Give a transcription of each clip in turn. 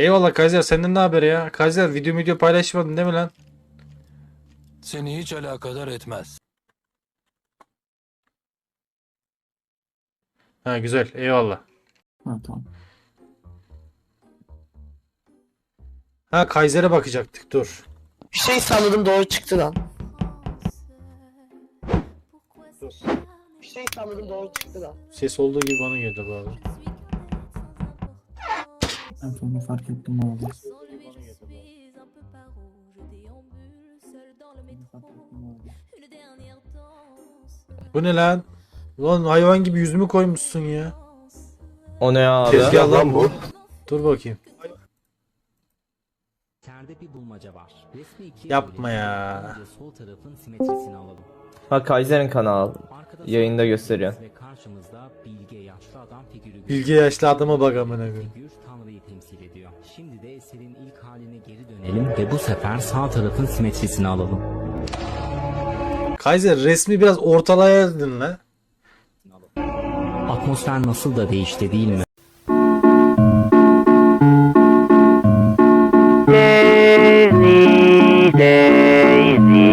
Eyvallah Kaiser senden ne haber ya? Kaiser video video paylaşmadın değil mi lan? Seni hiç alakadar etmez. Ha güzel eyvallah. Ha tamam. Ha Kaiser'e bakacaktık dur. Bir şey salladım doğru çıktı lan. Bir şey salladım doğru çıktı lan. Ses olduğu gibi bana geldi bu abi. Ben onu fark ettim abi. Bu ne lan? Ulan hayvan gibi yüzümü koymuşsun ya. O ne abi? Tezgah lan bu. Dur bakayım. İçeride bir bulmaca var. Resmi ikiye Yapma ya. Önce sol tarafın simetrisini alalım. Ha Kaiser'in kanalı. Arkada Yayında gösteriyor. Ve karşımızda bilge yaşlı adam figürü Bilge yaşlı adama bak amına koyayım. Figür. Eserin ilk haline geri dönelim ve bu sefer sağ tarafın simetrisini alalım. Kaiser resmi biraz ortalayaydın lan. Atmosfer nasıl da değişti değil mi? Daisy, Daisy,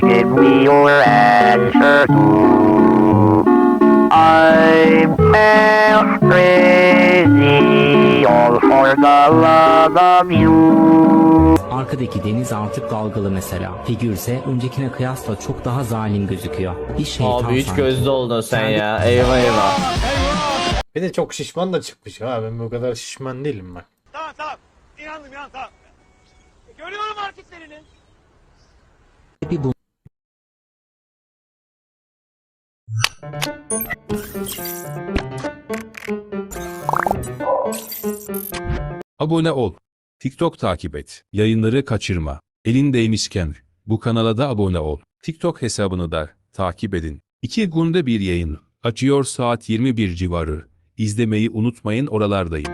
give me your answer to. Arkadaki deniz artık dalgalı mesela. Figür ise öncekine kıyasla çok daha zalim gözüküyor. Bir şeytan Abi üç sanki. gözlü oldun sen ya. Eyvah eyvah. Bir de çok şişman da çıkmış ha. Ben bu kadar şişman değilim bak. Tamam tamam. İnandım ya tamam. Görüyorum hareketlerini. Bir bu Abone ol. TikTok takip et. Yayınları kaçırma. Elindeymişken bu kanala da abone ol. TikTok hesabını da takip edin. İki günde bir yayın. Açıyor saat 21 civarı. İzlemeyi unutmayın oralardayım.